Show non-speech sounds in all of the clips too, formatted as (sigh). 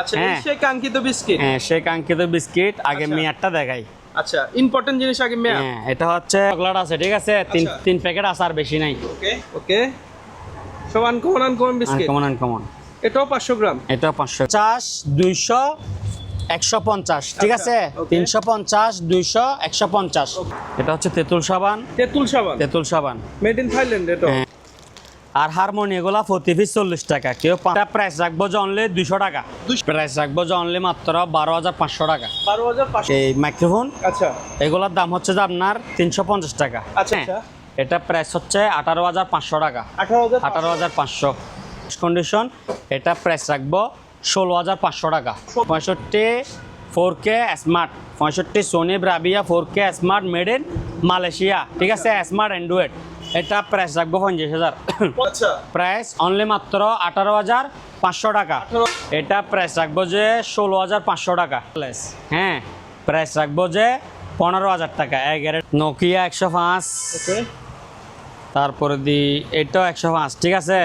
আচ্ছা হ্যাঁ। সেই কাঙ্ক্ষিত বিস্কিট? হ্যাঁ সে কাঙ্ক্ষিত বিস্কিট আগে আচ্ছা। মেয়ারটা দেখাই। আচ্ছা ইম্পর্টেন্ট জিনিস আগে মেয়া হ্যাঁ এটা হচ্ছে চকলেট আছে ঠিক আছে? তিন আচ্ছা। তিন প্যাকেট আছে আর বেশি নাই। ওকে ওকে সব uncommon uncommon biscuit uncommon uncommon এটাও পাঁচশো গ্রাম। এটা ঠিক আছে? হচ্ছে তেঁতুল সাবান। তেঁতুল সাবান। তেঁতুল সাবান। মেড ইন থাইল্যান্ড এটা। আর হারমোনি এগুলা প্রতি পিস চল্লিশ টাকা। কেউ প্রাইস রাখব যে অনলি দুইশো টাকা। প্রাইস রাখব যে অনলি মাত্র বারো হাজার পাঁচশো টাকা। বারো হাজার পাঁচশো। এই মাইক্রোফোন আচ্ছা। এগুলোর দাম হচ্ছে যে আপনার তিনশো পঞ্চাশ টাকা। আচ্ছা, হ্যাঁ। আচ্ছা। এটা প্রাইস হচ্ছে আঠারো হাজার পাঁচশো টাকা। আঠারো হাজার আঠারো হাজার পাঁচশো। কন্ডিশন এটা প্রাইস রাখব ষোলো হাজার পাঁচশো টাকা। পঁয়ষট্টি ফোর কে স্মার্ট পঁয়ষট্টি Sony Bravia four K smart made in Malaysia ঠিক আছে স্মার্ট অ্যান্ড্রয়েড এটা প্রাইস রাখব পঞ্চাশ হাজার। (coughs) আচ্ছা। প্রাইস অনলি মাত্র আঠারো হাজার পাঁচশো টাকা। এটা প্রাইস রাখব যে ষোলো হাজার পাঁচশো টাকা। হ্যাঁ প্রাইস রাখব যে পনেরো হাজার টাকা। এগারো নোকিয়া একশো পাঁচ। তারপরে দি এটাও একশো পাঁচ ঠিক আছে?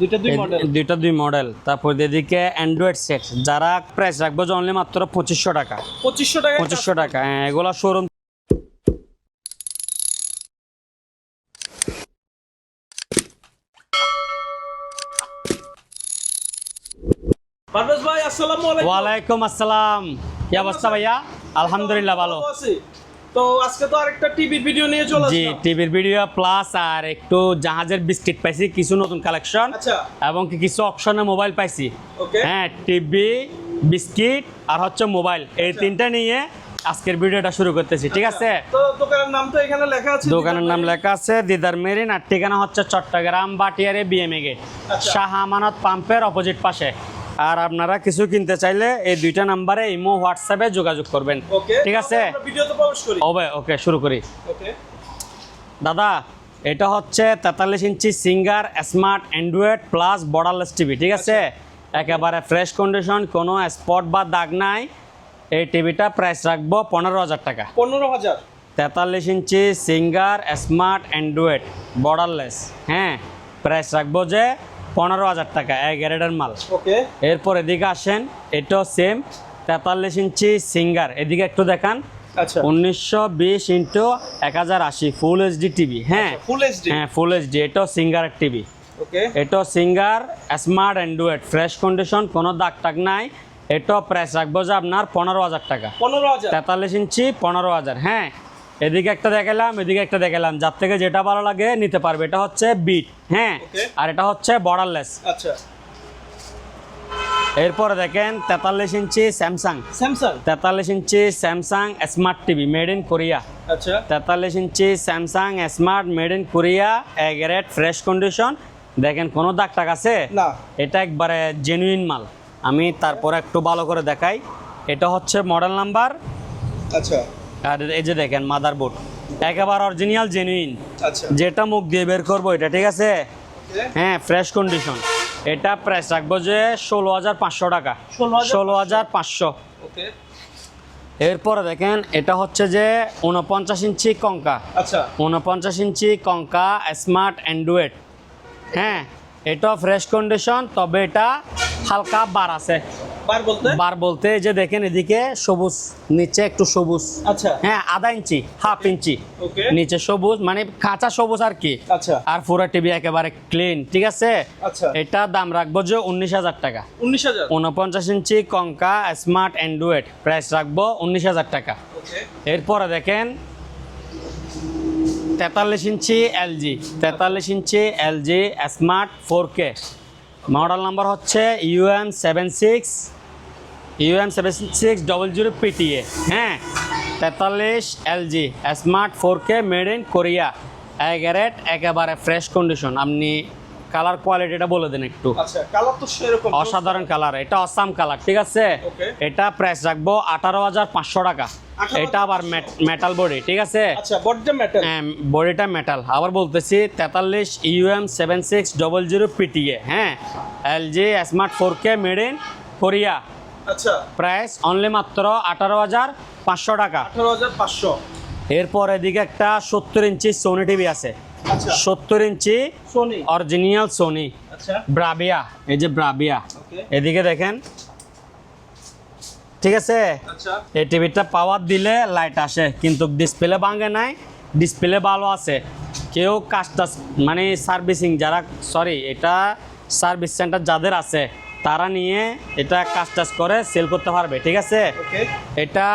দুইটা দুই মডেল দুইটা দুই মডেল তারপর এদিকে অ্যান্ড্রয়েড সেট যারা প্রাইস রাখব যে অনলি মাত্র পঁচিশশো টাকা। পঁচিশশো টাকা পঁচিশশো টাকা হ্যাঁ এগুলো শোরুম পারভেজ ভাই আসসালামু আলাইকুম। ওয়ালাইকুম আসসালাম। কি অবস্থা ভাইয়া? আলহামদুলিল্লাহ ভালো আছি। তো আজকে তো আরেকটা টিভির ভিডিও নিয়ে চলে জি টিভির ভিডিও প্লাস আর একটু জাহাজের বিস্কিট পাইছি কিছু নতুন কালেকশন আচ্ছা। এবং কিছু অপশনে মোবাইল পাইছি। হ্যাঁ টিভি বিস্কিট আর হচ্ছে মোবাইল এই আচ্ছা। তিনটা নিয়ে আজকের ভিডিওটা শুরু করতেছি ঠিক আছে? দোকানের নাম তো এখানে লেখা আছে দোকানের নাম লেখা আছে দিদার মেরিন। আর ঠিকানা হচ্ছে চট্টগ্রাম বাটিয়ারে বিএমএ গেট আচ্ছা। শাহ আমানত পাম্পের অপোজিট পাশে। আর আপনারা কিছু কিনতে চাইলে এই দুইটা নাম্বারে ইমো হোয়াটসঅ্যাপে যোগাযোগ করবেন। ওকে ঠিক আছে? ওকে শুরু করি। দাদা এটা হচ্ছে তেতাল্লিশ inch Singer smart Android plus borderless TV ঠিক আছে? একেবারে ফ্রেশ কন্ডিশন কোনো স্পট বা দাগ নাই। এই টিভিটা প্রাইস রাখব পনেরো হাজার টাকা। পনেরো হাজার। তেতাল্লিশ inch Singer smart Android borderless হ্যাঁ? প্রাইস রাখব যে পনেরো হাজার টাকা এক গ্রেডের মাল। ওকে। এরপর এদিকে আসেন এটাও সেম তেতাল্লিশ ইঞ্চি সিঙ্গার। এদিকে একটু দেখান। আচ্ছা। উনিশশো বিশ ইন্টু এক হাজার আশি ফুল এইচডি টিভি হ্যাঁ। ফুল এইচডি হ্যাঁ ফুল এইচডি এটাও সিঙ্গারের টিভি ওকে। এটাও Singer smart Android fresh condition কোনো দাগ টাগ নাই। এটাও প্রাইস রাখব যে আপনার পনেরো হাজার টাকা। পনেরো হাজার। তেতাল্লিশ ইঞ্চি পনেরো হাজার হ্যাঁ। এদিকে একটা দেখালাম এদিকে একটা দেখালাম। যার থেকে যেটা ভালো লাগে নিতে পারবে। এটা হচ্ছে বিট হ্যাঁ? আর এটা হচ্ছে বর্ডারলেস আচ্ছা। এরপরে দেখেন তেতাল্লিশ ইঞ্চি স্যামসাং। স্যামসাং? তেতাল্লিশ inch Samsung smart TV made in Korea আচ্ছা। তেতাল্লিশ inch Samsung smart made in Korea এগারেট fresh condition দেখেন কোনো দাগ টাগ আছে? না। এটা একবারে জেনুইন মাল। আমি তারপরে একটু ভালো করে দেখাই। এটা হচ্ছে মডেল নাম্বার আচ্ছা। আর এই যে দেখেন মাদার বোর্ড একেবারে অরিজিনাল জেনুইন আচ্ছা। যেটা মুখ দিয়ে বের করব এটা ঠিক আছে? হ্যাঁ ফ্রেশ কন্ডিশন এটা প্রাইস রাখব যে ষোলো হাজার পাঁচশো টাকা। 16,500 ষোলো হাজার পাঁচশো। এরপরে দেখেন এটা হচ্ছে যে উনপঞ্চাশ ইঞ্চি কঙ্কা। আচ্ছা। উনপঞ্চাশ ইঞ্চি কঙ্কা স্মার্ট অ্যান্ড্রয়েড হ্যাঁ এটা ফ্রেশ কন্ডিশন তবে এটা হালকা বার আছে। বার বলতে? এই যে দেখেন এদিকে সবুজ নিচে একটু সবুজ। আচ্ছা। হ্যাঁ আধা ইঞ্চি হাফ ইঞ্চি। নিচে সবুজ মানে কাঁচা সবুজ আর কি। আচ্ছা। আর পুরো টিভি একেবারে ক্লিন ঠিক আছে? আচ্ছা। এটা দাম রাখব যে উনিশ হাজার টাকা। উনিশ হাজার? উনপঞ্চাশ ইঞ্চি কঙ্কা স্মার্ট অ্যান্ড্রয়েড প্রাইস রাখব উনিশ হাজার টাকা। এরপরে দেখেন তেতাল্লিশ ইঞ্চি এলজি তেতাল্লিশ inch LG smart four K. Model number হচ্ছে UM seven six UM seven six double zero PTA. হ্যাঁ তেতাল্লিশ LG smart four K made in Korea. এগারেট একেবারে ফ্রেশ কন্ডিশন। আপনি কালার কোয়ালিটিটা বলে দিন একটু। আচ্ছা কালার তো সেরকম। অসাধারণ কালার এটা অসাম কালার ঠিক আছে? এটা প্রাইস রাখব আঠারো হাজার পাঁচশো টাকা। এটা আবার মেটাল বডি ঠিক আছে? আচ্ছা বড্ড মেটাল বডিটা মেটাল আবার বলতেছি তেতাল্লিশ UM seven six double zero PTA হ্যাঁ? LG smart four K made in Korea আচ্ছা। প্রাইস অনলি মাত্র আঠারো হাজার পাঁচশো টাকা। আঠারো হাজার পাঁচশো। এরপর এদিকে একটা সত্তর ইঞ্চি সোনি টিভি আছে। আচ্ছা সত্তর ইঞ্চি অরিজিনাল সোনি আচ্ছা। ব্রাবিয়া এই যে ব্রাবিয়া। এদিকে দেখেন। ঠিক আছে? আচ্ছা। এই টিভিটা পাওয়ার দিলে লাইট আসে কিন্তু ডিসপ্লে ভাঙে নাই ডিসপ্লে ভালো আছে। কেউ কাজটা মানে সার্ভিসিং যারা সরি এটা সার্ভিস সেন্টার যাদের আছে তারা নিয়ে এটা কাজ টাজ করে সেল করতে পারবে ঠিক আছে? এটা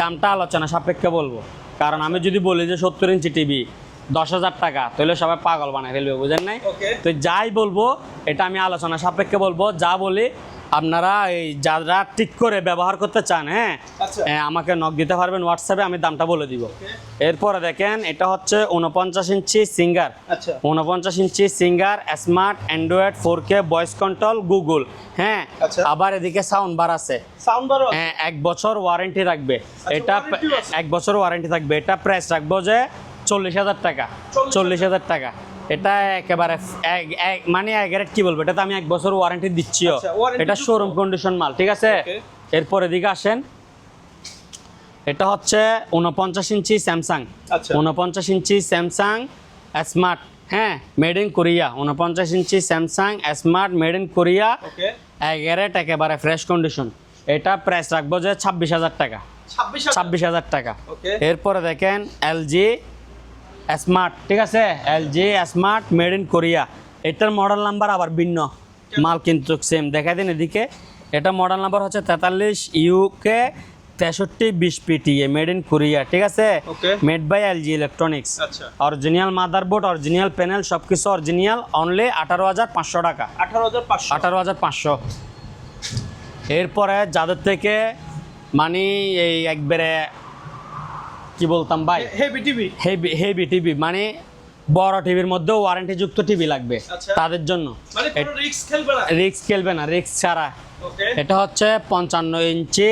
দামটা আলোচনা সাপেক্ষে বলব। কারণ আমি যদি বলি যে সত্তর ইঞ্চি টিভি দশ হাজার টাকা। তাহলে সবাই পাগল বানায় ফেলবে বুঝেন নাই? তো যাই বলব এটা আমি আলোচনা সাপেক্ষে বলব যা বলি আপনারা এই যারা ঠিক করে ব্যবহার করতে চান হ্যাঁ? আচ্ছা। আমাকে নক দিতে পারবেন হোয়াটসঅ্যাপে আমি দামটা বলে দিব। এরপরে দেখেন এটা হচ্ছে উনপঞ্চাশ ইঞ্চি সিঙ্গার আচ্ছা। উনপঞ্চাশ inch Singer smart Android four K voice control Google হ্যাঁ? আচ্ছা। আবার এদিকে সাউন্ড বার আছে। হ্যাঁ এক বছর ওয়ারেন্টি থাকবে। এটা? এক বছর ওয়ারেন্টি থাকবে। এটা প্রাইস রাখব যে চল্লিশ হাজার টাকা। চল্লিশ হাজার। টাকা। এটা একেবারে এক- এক- মানে এগারেট কি বলব? এটা তো আমি এক বছর ওয়ারেন্টি দিচ্ছিও। আচ্ছা, এটা শোরুম কন্ডিশন মাল ঠিক আছে. এরপর এদিকে আসেন। এটা হচ্ছে উনপঞ্চাশ ইঞ্চি স্যামসাং। আচ্ছা। উনপঞ্চাশ ইঞ্চি স্যামসাং স্মার্ট হ্যাঁ? মেড ইন কোরিয়া উনপঞ্চাশ inch Samsung smart made in Korea এগারেট একেবারে ফ্রেশ কন্ডিশন এটা প্রাইস রাখব যে ছাব্বিশ হাজার টাকা। ছাব্বিশ ছাব্বিশ হাজার টাকা। এরপরে দেখেন এলজি স্মার্ট ঠিক আছে? L LG smart made in Korea এটার মডেল নাম্বার আবার ভিন্ন। মাল কিন্তু সেম দেখা দিন এদিকে। এটা মডেল নাম্বার হচ্ছে তেতাল্লিশ ইউকে তেষট্টি বিশ পিটিএ মেড ইন কোরিয়া ঠিক আছে? মেড বাই এলজি ইলেকট্রনিক্স আচ্ছা। অরিজিনাল মাদারবোর্ড অরিজিনাল প্যানেল সব কিছু অরিজিনাল অনলি আঠারো হাজার পাঁচশো টাকা। আঠারো হাজার পাঁচশো। আঠারো হাজার পাঁচশো। এরপরে যাদের থেকে মানে এই একবারে কি বলতাম ভাই? Heavy TV heavy heavy TV মানে বড় টিভির মধ্যেও ওয়ারেন্টিযুক্ত টিভি লাগবে আচ্ছা। তাদের জন্য। মানে কোনো রিস্ক খেলবে না? রিক্স খেলবে না রিক্স ছাড়া। ওকে এটা হচ্ছে পঞ্চান্ন ইঞ্চি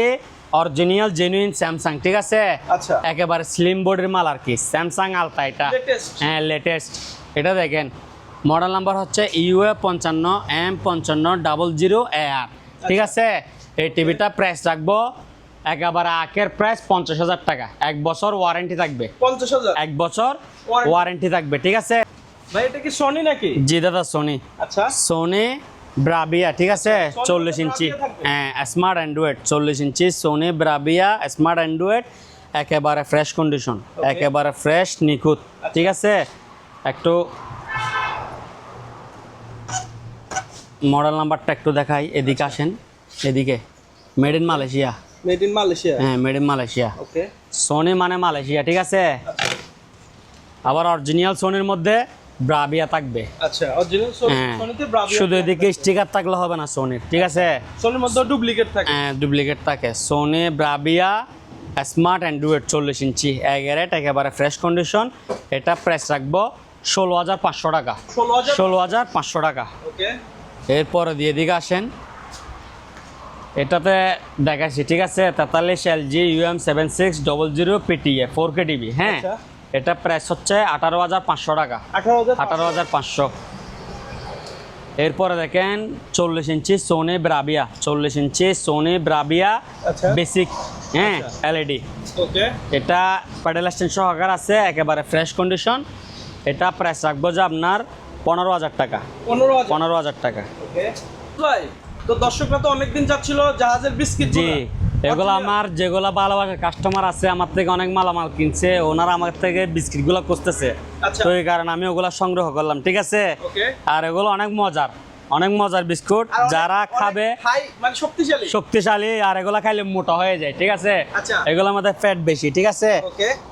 অরিজিনাল জেনুইন স্যামসাং ঠিক আছে? আচ্ছা। একেবারে স্লিম বোর্ডের মাল আর কি স্যামসাং আলতা এটা। হ্যাঁ লেটেস্ট এটা দেখেন মডেল নাম্বার হচ্ছে ইউএ পঞ্চান্ন এম পঞ্চান্ন ডাবল জিরো এ আর ঠিক আছে? এই টিভিটা প্রাইস রাখব একেবারে আখের প্রাইস পঞ্চাশ হাজার টাকা। এক বছর ওয়ারেন্টি থাকবে। পঞ্চাশ হাজার? এক বছর ওয়ারেন্টি থাকবে ঠিক আছে? ভাই এটা কি সনি নাকি? জি দাদা সোনি আচ্ছা। সোনি ব্রাবিয়া ঠিক আছে? চল্লিশ ইঞ্চি। হ্যাঁ স্মার্ট অ্যান্ড্রয়েড চল্লিশ inch Sony Bravia smart Android একেবারে ফ্রেশ কন্ডিশন একেবারে ফ্রেশ নিখুঁত ঠিক আছে? একটু মডেল নাম্বারটা একটু দেখাই এদিকে আসেন এদিকে। Made in Malaysia made in Malaysia হ্যাঁ made in Malaysia okay Sony মানে মালয়েশিয়া ঠিক আছে? আবার অরিজিনাল সোনির মধ্যে ব্রাবিয়া থাকবে। আচ্ছা অরিজিনাল হ্যাঁ। সনিতে ব্রাভিয়া শুধু এদিকে স্টিকার থাকলে হবে না সোনির ঠিক আছে? সনির মধ্যে ডুপ্লিকেট থাকে। ডুপ্লিকেট থাকে। সোনি ব্রাবিয়া স্মার্ট অ্যান্ড্রয়েড চল্লিশ ইঞ্চি। এগারেট একেবারে ফ্রেশ কন্ডিশন এটা প্রাইস রাখব ষোলো হাজার পাঁচশো টাকা। ষোলো হাজার পাঁচশো টাকা। ওকে এরপরে দিয়ে দিকে আসেন। এটাতে দেখাচ্ছি ঠিক আছে? তেতাল্লিশ L G UM seven six double zero PTA four K TV হ্যাঁ? আচ্ছা। এটা প্রাইস হচ্ছে আঠারো হাজার পাঁচশো টাকা। আঠারো হাজার পাঁচশো। এরপরে দেখেন চল্লিশ ইঞ্চি সোনি ব্রাবিয়া চল্লিশ ইঞ্চি সোনি ব্রাবিয়া আচ্ছা। বেসিক হ্যাঁ আচ্ছা। LED okay. এটা প্যাডেল স্ট্যান্ড সহকার আছে একেবারে ফ্রেশ কন্ডিশন এটা প্রাইস রাখব যে আপনার পনেরো হাজার টাকা। পনেরো হাজার। টাকা। ভাই তো দর্শকরা তো অনেকদিন যাচ্ছিল জাহাজের বিস্কিট জি এগুলো আমার যেগুলো ভালোবাসার কাস্টমার আছে আমার থেকে অনেক মালামাল কিনছে ওনারা আমার থেকে বিস্কিটগুলো খুঁজতেছে। আচ্ছা। তো এই কারণে আমি ওগুলা সংগ্রহ করলাম ঠিক আছে? আর এগুলো অনেক মজার অনেক মজার বিস্কুট যারা খাবে মানে শক্তিশালী। আর এগুলো খাইলে মোটা হয়ে যায় ঠিক আছে? আচ্ছা। এগুলোর মধ্যে ফ্যাট বেশি ঠিক আছে?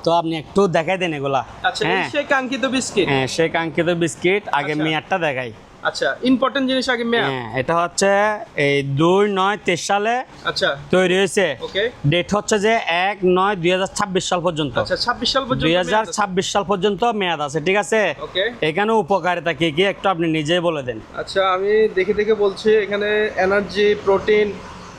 তো আপনি একটু দেখাই দেন এগুলা। আচ্ছা হ্যাঁ। সেই কাঙ্ক্ষিত বিস্কিট। হ্যাঁ সেই কাঙ্ক্ষিত বিস্কিট আগে। মেয়ারটা দেখাই। আচ্ছা ইম্পর্টেন্ট জিনিস আগে মেয়া হ্যাঁ এটা হচ্ছে এই দুই নয় তেইশ সালে আচ্ছা। তৈরি হয়েছে। ওকে ডেট হচ্ছে যে এক নয় দুই হাজার ছাব্বিশ সাল পর্যন্ত। আচ্ছা ছাব্বিশ সাল পর্যন্ত দুই হাজার ছাব্বিশ সাল পর্যন্ত মেয়াদ আছে ঠিক আছে? ওকে এখানে উপকারিতা কি কি? একটু আপনি নিজেই বলে দেন। আচ্ছা আমি দেখে দেখে বলছি এখানে এনার্জি প্রোটিন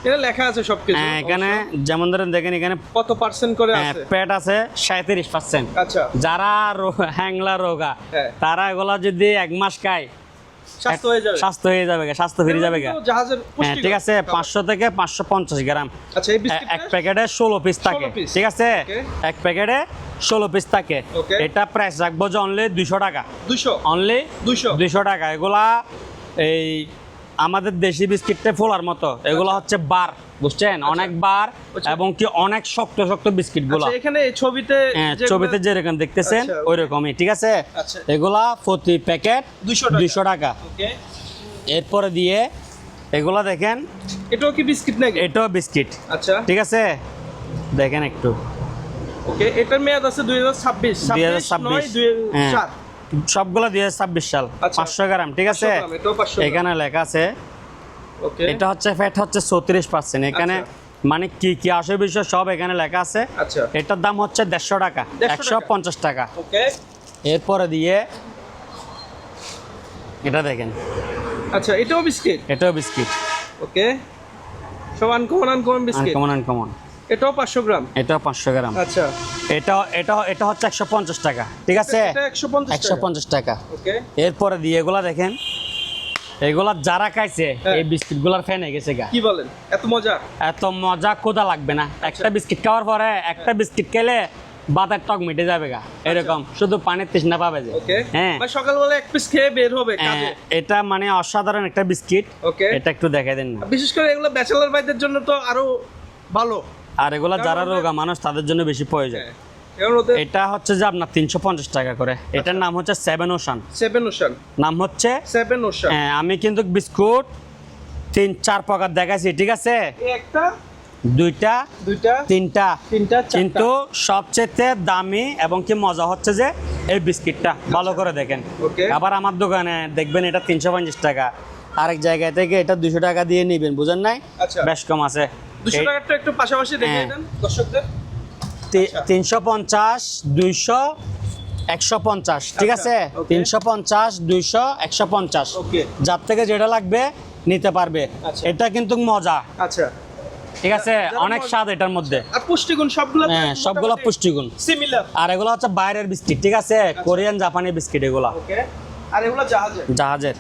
এটা লেখা আছে সবকিছু। হ্যাঁ এখানে যেমন ধরেন দেখেন এখানে কত পার্সেন্ট করে হ্যাঁ, আছে? পেট আছে সাঁত্রিশ পার্সেন্ট আচ্ছা। যারা হ্যাংলা রোগা। তারা এগুলা যদি এক মাস খায় স্বাস্থ্য হয়ে যাবে। স্বাস্থ্য হয়ে যাবে গা, স্বাস্থ্য ফিরে যাবে হ্যাঁ ঠিক আছে পাঁচশো থেকে পাঁচশো পঞ্চাশ গ্রাম। আচ্ছা এক প্যাকেটে ষোলো পিস থাকে। ঠিক আছে? এক প্যাকেটে ষোলো পিস থাকে। এটা প্রাইস রাখব যে অনলি দুইশো টাকা। দুশো অনলি দুশো দুইশো টাকা। এগুলা এই আমাদের দেশি বিস্কিটটা ফোলার মতো। এগুলো হচ্ছে বার বুঝছেন? অনেক বার আচ্ছা। এবং কি অনেক শক্ত শক্ত বিস্কিটগুলো আচ্ছা এখানে ছবিতে হ্যাঁ ছবিতে যেরকম দেখতেছেন আচ্ছা, ওই রকমই ঠিক আছে? আচ্ছা। এগুলা প্রতি প্যাকেট 200 টাকা। দুইশো টাকা। এরপরে দিয়ে এগুলা দেখেন। এটাও কি বিস্কিট নাকি? এটাও বিস্কিট। আচ্ছা। ঠিক আছে? দেখেন একটু। ওকে এটার মেয়াদ আছে দুই হাজার ছাব্বিশ। দুই হাজার ছাব্বিশ হ্যাঁ সবগুলো দুই হাজার ছাব্বিশ সাল আচ্ছা। পাঁচশো গ্রাম ঠিক আছে। এখানে লেখা আছে। এটা হচ্ছে ফ্যাট হচ্ছে চৌত্রিশ পার্সেন্ট এখানে আচ্ছা। মানে কি কি আসে বিষয় সব এখানে লেখা আছে। আচ্ছা। এটার দাম হচ্ছে দেড়শো টাকা একশো পঞ্চাশ টাকা। এরপরে দিয়ে এটা দেখেন। আচ্ছা এটাও বিস্কিট? এটাও বিস্কিট। ওকে। সব uncommon uncommon biscuit? Uncommon uncommon এটাও পাঁচশো গ্রাম? এটাও পাঁচশো গ্রাম। আচ্ছা। এটা এটা এটা হচ্ছে একশো পঞ্চাশ টাকা ঠিক আছে? এটা একশো পঞ্চাশ একশো পঞ্চাশ টাকা। ওকে। এরপরে দিয়ে এগুলা দেখেন এগুলা যারা খাইছে হ্যাঁ। এই বিস্কিটগুলার ফ্যান হয়ে গেছে গা। কি বলেন? এত মজা? এত মজা কোথা লাগবে না। একটা বিস্কিট খাওয়ার পরে একটা বিস্কিট খেলে বাতের টক মিটে যাবে গা। এরকম শুধু পানির তৃষ্ণা পাবে যে। হ্যাঁ। মানে সকালবেলা এক পিস খেয়ে বের হবে হ্যাঁ, এটা মানে অসাধারণ একটা বিস্কিট। ওকে। এটা একটু দেখাই দেন না। বিশেষ করে এগুলো ব্যাচেলার ভাইদের জন্য তো আরও ভালো। আর এগুলা যারা রোগা মানুষ তাদের জন্য বেশি প্রয়োজন। হ্যাঁ এটা হচ্ছে যে আপনার তিনশো পঞ্চাশ টাকা করে। এটার নাম হচ্ছে সেভেন ওশান। Seven ocean. নাম হচ্ছে সেভেন ওশান। হ্যাঁ, আমি কিন্তু বিস্কুট তিন চার প্রকার দেখাইছি ঠিক আছে? একটা দুইটা দুইটা তিনটা। তিনটা। কিন্তু সবচেয়ে দামি এবং কি মজা হচ্ছে যে এই বিস্কিটটা ভালো করে দেখেন। আবার আমার দোকানে দেখবেন এটা তিনশো পঞ্চাশ টাকা। আরেক জায়গায় থেকে এটা দুশো টাকা দিয়ে নিবেন বুঝেন নাই? আচ্ছা। বেশ কম আছে। দুশো টাকাটা একটু পাশাপাশি দেখিয়ে হ্যাঁ। দেন দর্শকদের। আচ্ছা। তিনশো পঞ্চাশ দুইশো একশো পঞ্চাশ ঠিক আচ্ছা, আছে. তিনশো পঞ্চাশ দুইশো একশো পঞ্চাশ। যার থেকে যেটা লাগবে নিতে পারবে। আচ্ছা। এটা কিন্তু মজা। আচ্ছা। ঠিক আছে? অনেক স্বাদ এটার মধ্যে। আর পুষ্টিগুণ সবগুলো হ্যাঁ সবগুলো পুষ্টিগুণ। সিমিলার আর এগুলো হচ্ছে বাইরের বিস্কিট ঠিক আছে? কোরিয়ান জাপানি বিস্কিট এগুলা। ওকে। আর এগুলো জাহাজে জাহাজের।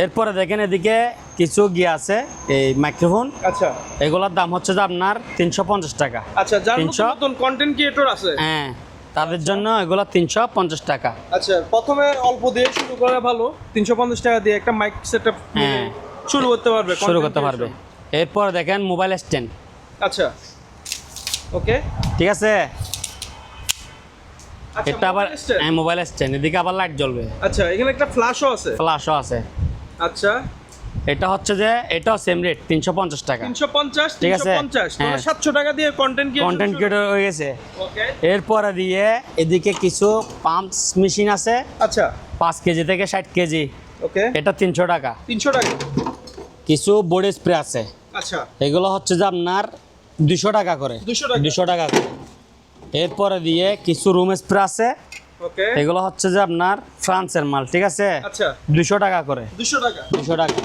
এরপরে দেখেন এদিকে কিছু গিয়ে আছে এই মাইক্রোফোন আচ্ছা। এগুলোর দাম হচ্ছে যে আপনার তিনশো পঞ্চাশ টাকা। আচ্ছা তিনশো? কন্টেন্ট ক্রিয়েটর আছে। হ্যাঁ তাদের জন্য এগুলো তিনশো পঞ্চাশ টাকা। আচ্ছা প্রথমে অল্প দিয়ে শুরু করা ভালো তিনশো পঞ্চাশ টাকা দিয়ে একটা মাইক সেটআপ হ্যাঁ। শুরু করতে পারবে শুরু করতে পারবে। এরপর দেখেন মোবাইল স্ট্যান্ড আচ্ছা। ওকে ঠিক আছে? আচ্ছা এটা আবার মোবাইল স্ট্যান্ড এদিকে আবার লাইট জ্বলবে। আচ্ছা এখানে একটা ফ্ল্যাশও আছে। ফ্লাশও আছে। আচ্ছা। এটা হচ্ছে যে এটাও সেম রেট তিনশো পঞ্চাশ টাকা। তিনশো পঞ্চাশ ঠিক তিনশো আছে? পঞ্চাশ হ্যাঁ। সাতশো টাকা দিয়ে কন্টেন্ট কন্টেন্ট ক্রিয়েটর হয়ে গেছে। ওকে এরপরে দিয়ে এদিকে কিছু পাম্পস মেশিন আছে। আচ্ছা। পাঁচ কেজি থেকে ষাট কেজি। ওকে এটা তিনশো টাকা। তিনশো টাকা। কিছু বডি স্প্রে আছে। আচ্ছা। এগুলো হচ্ছে যে আপনার দুশো টাকা করে। 200 টাকা। দুশো টাকা করে। এরপরে দিয়ে কিছু রুম স্প্রে আছে। এগুলো হচ্ছে যে আপনার ফ্রান্সের মাল ঠিক আছে? আচ্ছা। দুশো টাকা করে। দুশো টাকা। দুশো টাকা।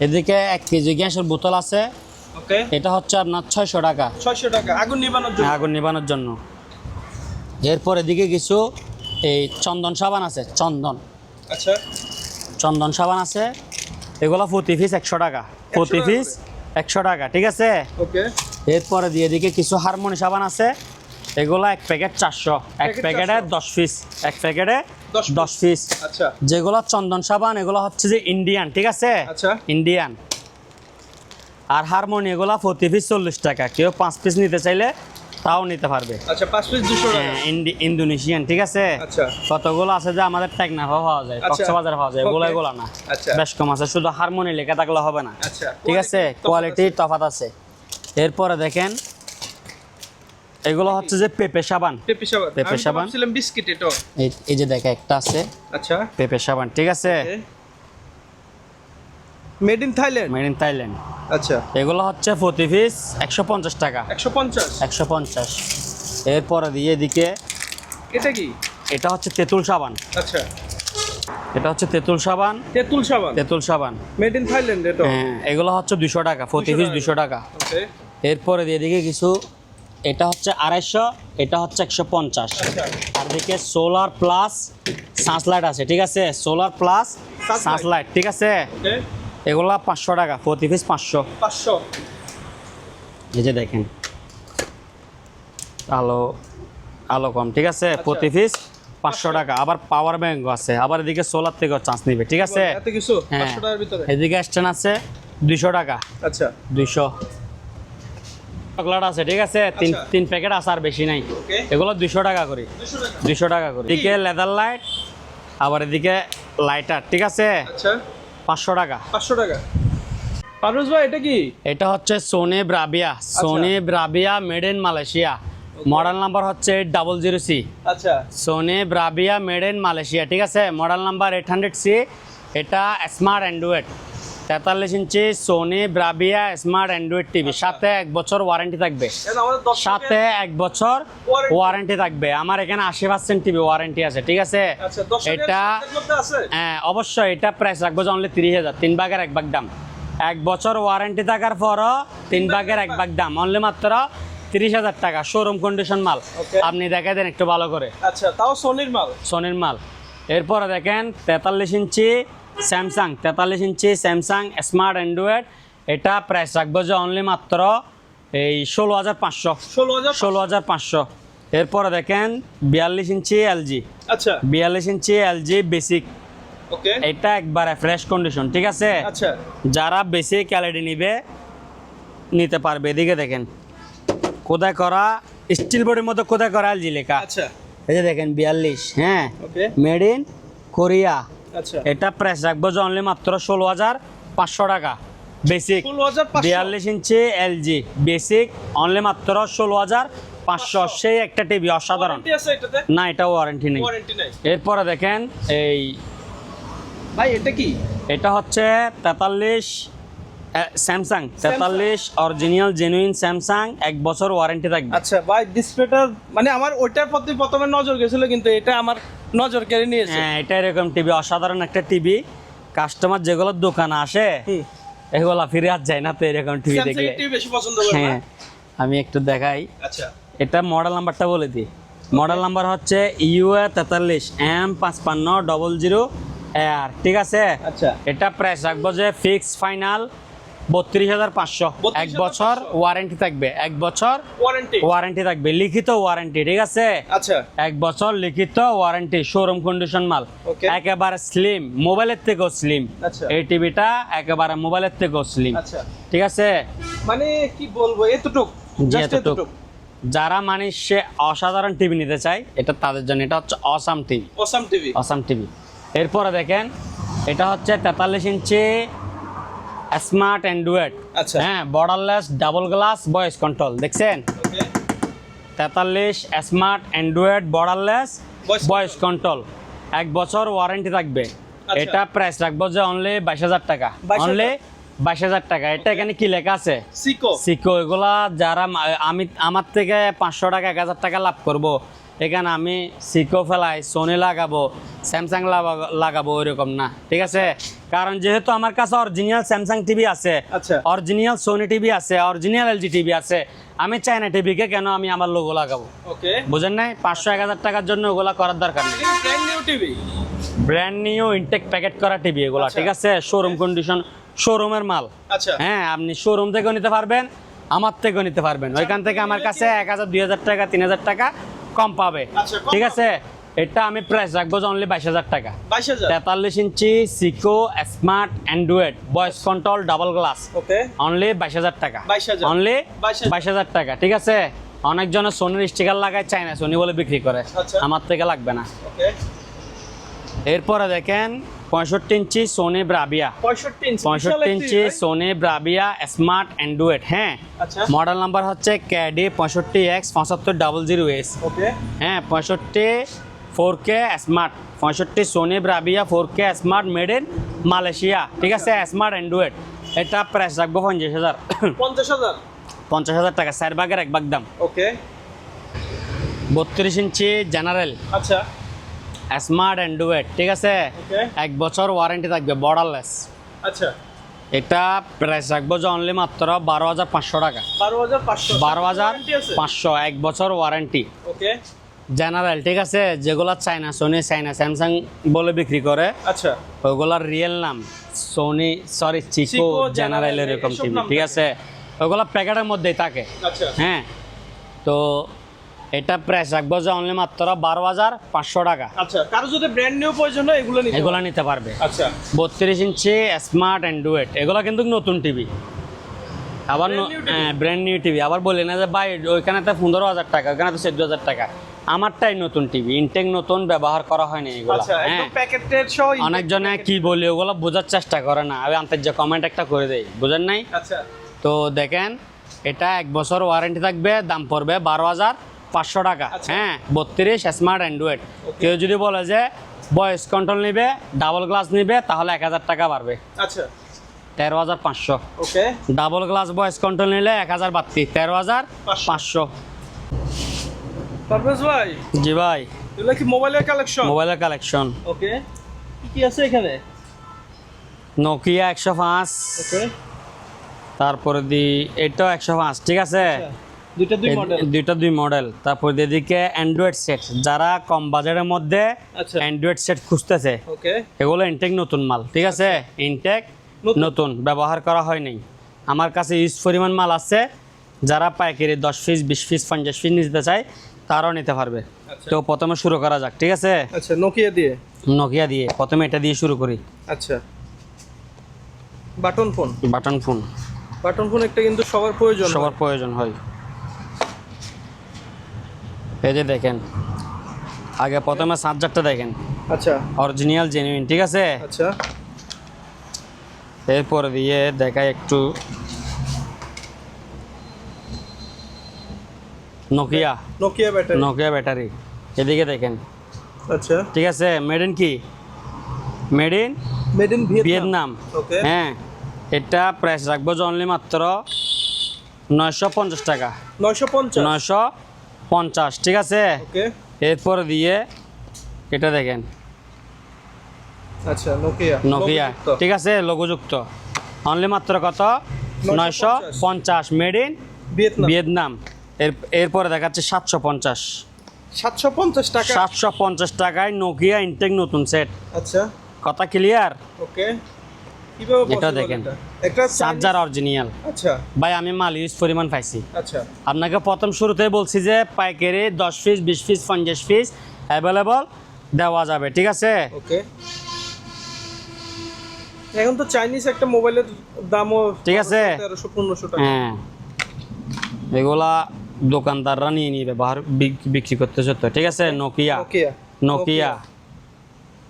এদিকে এক কেজি গ্যাসের বোতল আছে। এটা হচ্ছে আপনার ছয়শো টাকা। ছয়শো টাকা। আগুন নিবানোর জন্য। আগুন নিবানোর জন্য। এরপর এদিকে কিছু এই চন্দন সাবান আছে চন্দন। আচ্ছা। চন্দন সাবান আছে। এগুলো প্রতি পিস একশো টাকা। প্রতি পিস একশো টাকা ঠিক আছে? ওকে এরপরে দিয়ে দিকে কিছু হারমোনি সাবান আছে। এগুলো এক প্যাকেট চারশো এক প্যাকেট দশ পিস এক প্যাকেটে দশ পিস? আচ্ছা। যেগুলো চন্দন সাবান এগুলো হচ্ছে যে ইন্ডিয়ান ঠিক আছে? আচ্ছা। ইন্ডিয়ান আর হারমোনি এগুলো প্রতি পিস চল্লিশ টাকা। কেউ পাঁচ পিস নিতে চাইলে তাও নিতে পারবে। আচ্ছা পাঁচ পিস দুশো হ্যাঁ, ইন্দোনেশিয়ান ঠিক আছে? আচ্ছা। কতগুলো আছে যে আমাদের টেকনাফা পাওয়া যায় আচ্ছা। কক্সবাজারে পাওয়া যায় এগুলো এগুলো না। আচ্ছা। বেশ কম আছে শুধু হারমোনি লেখা থাকলে হবে না। ঠিক আছে? কোয়ালিটি তফাত আছে। এরপরে দেখেন এগুলো হচ্ছে যে পেঁপে সাবান। পেপি সাবান। পেঁপে সাবান। ভাবছিলাম বিস্কিট এটা এই যে দেখে একটা আছে। আচ্ছা। পেঁপে সাবান ঠিক আছে? Made in Thailand made in Thailand আচ্ছা। এগুলো হচ্ছে প্রতি পিস একশো পঞ্চাশ টাকা। একশো পঞ্চাশ? একশো পঞ্চাশ। এরপরে দিয়ে এদিকে এটা কি? এটা হচ্ছে তেঁতুল সাবান। আচ্ছা। এটা হচ্ছে তেঁতুল সাবান। তেঁতুল সাবান? তেঁতুল সাবান। মেড ইন থাইল্যান্ড এটা হ্যাঁ এগুলো হচ্ছে দুশো টাকা প্রতি 200 পিস। দুশো টাকা। ওকে। এরপরে দিয়ে দিকে কিছু এটা হচ্ছে আড়াইশো এটা হচ্ছে একশো পঞ্চাশ। আর দিকে সোলার প্লাস সাঁস লাইট আছে ঠিক আছে? সোলার প্লাস সাঁচ সাঁস লাইট ঠিক আছে? এগুলা পাঁচশো টাকা প্রতি পিস পাঁচশো। পাঁচশো। এই যে দেখেন। আলো আলো কম ঠিক আছে? আচ্ছা। প্রতি পিস পাঁচশো টাকা। আবার পাওয়ার ব্যাংক আছে। আবার এদিকে সোলার থেকেও চান্স নিবে ঠিক আছে? হ্যাঁ। এদিকে স্ট্যান্ড আছে দুইশো টাকা। আচ্ছা। দুইশো। চকলেট আছে ঠিক আছে? তিন আচ্ছা। তিন প্যাকেট আছে আর বেশি নাই। এগুলো দুইশো টাকা করে। দুশো টাকা। করে। এদিকে লেদার লাইট আবার এদিকে লাইটার ঠিক আছে? আচ্ছা। পাঁচশো টাকা। পাঁচশো টাকা। পারভেজ ভাই এটা কি? এটা হচ্ছে Sony Bravia Sony Bravia made in Malaysia model number হচ্ছে ডাবল জিরো সি আচ্ছা। Sony Bravia made in Malaysia ঠিক আছে? Model number eight hundred C এটা স্মার্ট অ্যান্ড্রয়েড তেতাল্লিশ inch Sony Bravia smart Android TV সাথে এক বছর ওয়ারেন্টি থাকবে। সাথে এক বছর ওয়ারেন্টি থাকবে। আমার এখানে আশি পার্সেন্ট টিভি ওয়ারেন্টি আছে ঠিক আছে? আচ্ছা এটা হ্যাঁ অবশ্যই এটা প্রাইস রাখব যে অনলি তিরিশ হাজার। তিন ভাগের এক ভাগ দাম। এক বছর ওয়ারেন্টি থাকার পরও তিন ভাগের এক ভাগ। দাম। অনলি মাত্র তিরিশ হাজার টাকা। শোরুম কন্ডিশন মাল। আপনি দেখে দেন একটু ভালো করে। আচ্ছা তাও সোনির মাল? সোনির মাল। এরপরে দেখেন তেতাল্লিশ ইঞ্চি স্যামসাং তেতাল্লিশ ইঞ্চি স্যামসাং স্মার্ট অ্যান্ড্রয়েড এটা প্রাইস রাখব যে অনলি মাত্র এই ষোলো হাজার পাঁচশো। ষোলো হাজার ষোলো হাজার পাঁচশো। এরপরে দেখেন বিয়াল্লিশ ইঞ্চি এলজি আচ্ছা। বিয়াল্লিশ ইঞ্চি এলজি বেসিক ওকে। এটা একবারে ফ্রেশ কন্ডিশন ঠিক আছে? আচ্ছা। যারা বেসিক ক্যালিটি নিবে নিতে পারবে। এদিকে দেখেন কোথায় করা স্টিল বডির মধ্যে কোথায় করা এলজি লেখা। আচ্ছা। এই যে দেখেন বিয়াল্লিশ হ্যাঁ? মেড ইন কোরিয়া এটা প্রাইস রাখব যে অনলি মাত্র ষোলো হাজার পাঁচশো টাকা। বেসিক বিয়াল্লিশ ইঞ্চি এলজি বেসিক অনলি মাত্র ষোলো হাজার পাঁচশো। সেই একটা টিভি অসাধারণ। না এটা ওয়ারেন্টি নেই। এরপরে দেখেন এই ভাই এটা কি? এটা হচ্ছে তেতাল্লিশ স্যামসাং তেতাল্লিশ অরিজিনাল জেনুইন স্যামসাং এক বছর ওয়ারেন্টি থাকবে। আচ্ছা ভাই ডিসপ্লেটার মানে আমার ওইটার প্রতি প্রথমে নজর গেছিল কিন্তু এটা আমার নজর কেড়ে নিয়েছে। হ্যাঁ এটা এরকম টিভি অসাধারণ একটা টিভি কাস্টমার যেগুলো দোকান আসে এগুলা ফিরে আর যায় না তো এরকম টিভি দেখলে। হ্যাঁ আমি একটু দেখাই। আচ্ছা। এটা মডেল নাম্বারটা বলে দিই। মডেল নাম্বার হচ্ছে ইউএ তেতাল্লিশ এম পাঁচপান্ন ডবল জিরো এয়ার ঠিক আছে? আচ্ছা। এটা প্রাইস রাখব যে ফিক্স ফাইনাল বত্রিশ হাজার পাঁচশো। এক বছর ওয়ারেন্টি থাকবে। এক বছর ওয়ারেন্টি থাকবে। লিখিত ওয়ারেন্টি ঠিক আছে? আচ্ছা। এক বছর লিখিত ওয়ারেন্টি শোরুম কন্ডিশন মাল। একেবারে স্লিম মোবাইলের থেকেও স্লিম আচ্ছা। এই টিভিটা একেবারে মোবাইলের থেকেও স্লিম আচ্ছা। ঠিক আছে? মানে কি বলব এতটুক? এতটুক। এতটুক। যারা মানে সে অসাধারণ টিভি নিতে চায় এটা তাদের জন্য এটা হচ্ছে awesome TV. Awesome TV. Awesome TV. এরপরে দেখেন এটা হচ্ছে তেতাল্লিশ ইঞ্চি স্মার্ট অ্যান্ড্রয়েড আচ্ছা। হ্যাঁ borderless double glass voice control দেখছেন? তেতাল্লিশ smart Android borderless voice control এক বছর ওয়ারেন্টি থাকবে। আচ্ছা। এটা প্রাইস রাখব যে অনলি বাইশ হাজার টাকা। অনলি বাইশ হাজার টাকা। এটা এখানে কি লেখা আছে? সিকো সিকো এগুলা যারা আমি আমার থেকে পাঁচশো টাকা এক হাজার টাকা লাভ করব। এখানে আমি সিকো ফেলাই সোনি লাগাবো স্যামসাং লাগাবো ওইরকম না ঠিক আছে? কারণ যেহেতু আমার কাছে অরিজিনাল স্যামসাং টিভি আছে আচ্ছা। অরিজিনাল সোনি টিভি আছে অরিজিনাল এলজি টিভি আছে আমি চাইনা টিভিকে কেন আমি আমার লোগো লাগাবো? ওকে বুঝেন নাই? পাঁচশো এক হাজার টাকার জন্য ওগুলা করার দরকার নেই। ব্র্যান্ড নিউ ইনটেক প্যাকেট করা টিভি এগুলা আচ্ছা। ঠিক আছে? শোরুম কন্ডিশন শোরুমের মাল। আচ্ছা। হ্যাঁ আপনি শোরুম থেকেও নিতে পারবেন আমার থেকেও নিতে পারবেন। ওইখান থেকে আমার কাছে এক হাজার দুই হাজার টাকা তিন হাজার টাকা কম পাবে। আচ্ছা, ঠিক আছে? এটা আমি প্রাইস রাখব যে অনলি বাইশ হাজার টাকা। তেতাল্লিশ inch সিকো smart Android voice control double glass okay only বাইশ হাজার টাকা। অনলি বাইশ হাজার। টাকা ঠিক আছে? অনেকজনের সোনির স্টিকার লাগায় চায় না সোনি বলে বিক্রি করে। আচ্ছা। আমার থেকে লাগবে না। এরপরে দেখেন পঁয়ষট্টি ইঞ্চি সোনি ব্রাবিয়া। পঁয়ষট্টি inch Sony Bravia smart Android হ্যাঁ? আচ্ছা। মডেল নাম্বার হচ্ছে ক্যাডি পঁয়ষট্টি এক্স পঁচাত্তর ডাবল জিরো এস। হ্যাঁ পঁয়ষট্টি ফোর কে স্মার্ট পঁয়ষট্টি Sony Bravia four K smart made in Malaysia ঠিক আছে? স্মার্ট অ্যান্ড্রয়েড এটা প্রাইস রাখব পঞ্চাশ হাজার। পঞ্চাশ হাজার? পঞ্চাশ হাজার টাকা চার ভাগের এক ভাগ দাম। ওকে। বত্রিশ ইঞ্চি জেনারেল। আচ্ছা। স্মার্ট অ্যান্ড্রয়েড ঠিক আছে? এক বছর ওয়ারেন্টি থাকবে বর্ডারলেস আচ্ছা। এটা প্রাইস রাখব যে অনলি মাত্র বারো হাজার পাঁচশো টাকা। বারো হাজার পাঁচশো। এক বছর ওয়ারেন্টি ওকে জেনারেল ঠিক আছে? যেগুলো চাইনা সোনি চায়না স্যামসাং বলে বিক্রি করে আচ্ছা। ওগুলোর রিয়েল নাম সোনি সরি চিকো জেনারেল এরকম টিভি ঠিক আছে? ওগুলো প্যাকেটের মধ্যেই থাকে। আচ্ছা। হ্যাঁ? তো এটা প্রাইস রাখব যে অনলি মাত্র বারো হাজার পাঁচশো টাকা। আচ্ছা কারও যদি ব্র্যান্ড নিউ প্রয়োজন হয় এগুলো এগুলো নিতে পারবে। আচ্ছা। বত্রিশ ইঞ্চি স্মার্ট অ্যান্ড্রয়েড এগুলো কিন্তু নতুন টিভি আবার ব্র্যান্ড নিউ টিভি আবার বলি না যে ভাই ওইখানে তো পনেরো হাজার টাকা ওইখানে তো চোদ্দ হাজার টাকা। আমারটাই নতুন টিভি ইনটেক নতুন ব্যবহার করা হয়নি এগুলো। আচ্ছা হ্যাঁ। অনেকজনে কি বলি ওগুলো বোঝার চেষ্টা করে না। আমি আন্তর্জাতিক কমেন্ট একটা করে দেই। বুঝেন নাই? আচ্ছা। তো দেখেন এটা এক বছর ওয়ারেন্টি থাকবে দাম পড়বে বারো হাজার পাঁচশো টাকা। আচ্ছা। হ্যাঁ বত্রিশ স্মার্ট অ্যান্ড্রয়েড কেউ যদি বলে যে ভয়েস কন্ট্রোল নিবে ডাবল গ্লাস নিবে তাহলে এক হাজার টাকা বাড়বে। আচ্ছা। তেরো হাজার পাঁচশো। Okay double glass voice control নিলে এক হাজার বাড়তি তেরো হাজার পাঁচশো। পাঁচশো। ভাই? জি ভাই। এগুলো কি মোবাইলের কালেকশন মোবাইলের কালেকশন ওকে কি কি আছে এখানে? নোকিয়া একশো পাঁচ। ওকে তারপরে দি এটাও একশো পাঁচ ঠিক আছে? দুইটা দুই মডেল দুইটা দুই মডেল তারপর এদিকে অ্যান্ড্রয়েড সেট যারা কম বাজারের মধ্যে আচ্ছা। অ্যান্ড্রয়েড সেট খুঁজতেছে ওকে এগুলো ইনটেক নতুন মাল ঠিক আছে? ইনটেক নতুন। ব্যবহার করা হয়নি আমার কাছে ইউজ পরিমাণ মাল আছে যারা পাইকারি দশ পিস বিশ পিস পঞ্চাশ পিস নিতে চায় তারাও নিতে পারবে। আচ্ছা। তো প্রথমে শুরু করা যাক ঠিক আছে? আচ্ছা নোকিয়া দিয়ে? নোকিয়া দিয়ে প্রথমে এটা দিয়ে শুরু করি। আচ্ছা। Button phone button phone button phone একটা কিন্তু সবার প্রয়োজন সবার প্রয়োজন হয়। এই যে দেখেন আগে প্রথমে চার্জারটা দেখেন। আচ্ছা। অরিজিনাল জেনুইন ঠিক আছে? আচ্ছা। এরপরে দিয়ে দেখায় একটু। Nokia Nokia battery Nokia battery এদিকে দেখেন। আচ্ছা। ঠিক আছে? মেড ইন কি? Made in made in Vietnam হ্যাঁ। এটা প্রাইস রাখব অনলি মাত্র নয়শো পঞ্চাশ টাকা। 950 নয়শো পঞ্চাশ ঠিক আছে? এরপরে দিয়ে এটা দেখেন। আচ্ছা নোকিয়া নোকিয়া ঠিক আছে? লোগোযুক্ত অনলি মাত্র কত? নয়শো পঞ্চাশ। Made in Vietnam. এর এরপরে দেখাচ্ছে সাতশো পঞ্চাশ। 750 টাকা। সাতশো পঞ্চাশ টাকায় নোকিয়া ইনটেক নতুন সেট আচ্ছা। কথা ক্লিয়ার ওকে। দেখেন। চার্জার অরিজিনাল আচ্ছা। ভাই আমি মাল ইউজ পরিমাণ পাইছি। আচ্ছা। আপনাকে প্রথম শুরুতে বলছি যে পাইকারি দশ পিস বিশ পিস পঞ্চাশ পিস অ্যাভেলেবল দেওয়া যাবে ঠিক আছে? ওকে এখন তো চাইনিজ একটা মোবাইলের দামও ঠিক আছে। তেরোশো পনেরোশো টাকা। হ্যাঁ। এগুলা দোকানদাররা নিয়ে নিবে বিক- বিক্রি করতে তো ঠিক আছে? নোকিয়া নোকিয়া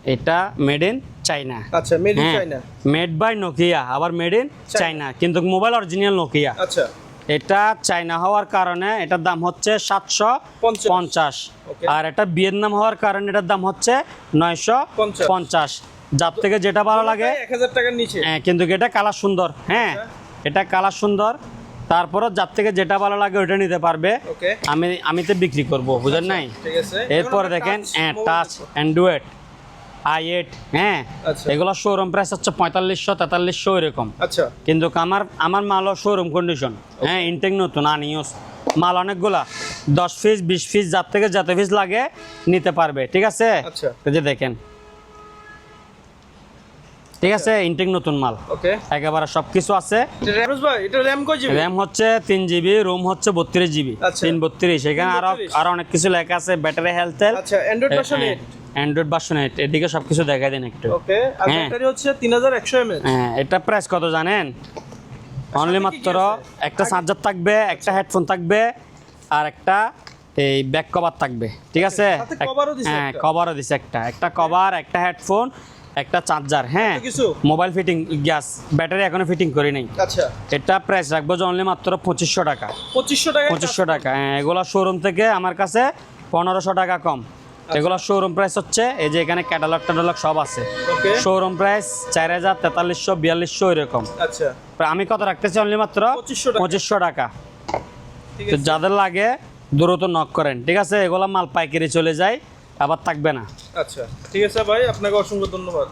এটা মেড ইন চাইনা আচ্ছা made in China made by Nokia আবার মেড ইন চাইনা কিন্তু মোবাইল অরিজিনাল নোকিয়া আচ্ছা। এটা চাইনা হওয়ার কারণে এটার দাম হচ্ছে সাতশো পঞ্চাশ। আর এটা ভিয়েতনাম হওয়ার কারণে এটার দাম হচ্ছে নয়শো পঞ্চাশ। যার থেকে যেটা ভালো লাগে। এক হাজার টাকার নিচে। হ্যাঁ কিন্তু এটা কালার সুন্দর। হ্যাঁ আচ্ছা। এটা কালার সুন্দর। তারপরও যার থেকে যেটা ভালো লাগে ওটা নিতে পারবে। আমি আমি তো বিক্রি করব বুঝেন নাই? ঠিক এরপরে দেখেন হ্যাঁ টাচ অ্যান্ড্রয়েড আই এইট হ্যাঁ। আচ্ছা। এগুলো শোরুম প্রাইস হচ্ছে পঁয়তাল্লিশশো তেতাল্লিশশো এরকম। আচ্ছা। কিন্তু আমার আমার মালও শোরুম কন্ডিশন হ্যাঁ ইনটেক নতুন আনিউস মাল অনেকগুলা দশ পিস বিশ পিস যার থেকে যত পিস লাগে নিতে পারবে ঠিক আছে? আচ্ছা। যে দেখেন। ঠিক আছে ইনটেক নতুন মাল। ওকে একেবারে সব কিছু আছে ভাই এটা র্যাম কয় জিবি র্যাম হচ্ছে তিন জিবি রোম হচ্ছে বত্রিশ জিবি আচ্ছা। তিন বত্রিশ এখানে আরও আরও অনেক কিছু লেখা আছে ব্যাটারি হেলথ আচ্ছা Android version. 8 Android version eight এদিকে সব কিছু দেখাই দিন একটু। ওকে আর হ্যাঁ। ব্যাটারি হচ্ছে 3100 mAh হ্যাঁ এটা প্রাইস কত জানেন? অনলি কি মাত্র একটা চার্জার থাকবে একটা হেডফোন থাকবে আর একটা এই ব্যাক কভার থাকবে ঠিক আছে? ও দিছে হ্যাঁ কভারও দিছে একটা। একটা কভার একটা হেডফোন একটা চার্জার হ্যাঁ? মোবাইল ফিটিং গ্যাস ব্যাটারি এখনও ফিটিং করি নাই। আচ্ছা। এটা প্রাইস রাখব যে অনলি মাত্র পঁচিশশো টাকা। 2500 টাকা পঁচিশশো টাকা হ্যাঁ এগুলো শোরুম থেকে আমার কাছে পনেরোশো টাকা কম। আচ্ছা। এগুলো শোরুম প্রাইস হচ্ছে এই যে এখানে ক্যাটালগ ট্যাটালগ সব আছে। শোরুম প্রাইস চার হাজার তেতাল্লিশশো বিয়াল্লিশশো এরকম আচ্ছা। আমি কত রাখতেছি অনলি মাত্র? পঁচিশশো টাকা। তো যাদের লাগে দ্রুত নক করেন ঠিক আছে? এগুলো মাল পাইকারি চলে যায় আবার থাকবে না। আচ্ছা। ঠিক আছে ভাই আপনাকে অসংখ্য ধন্যবাদ।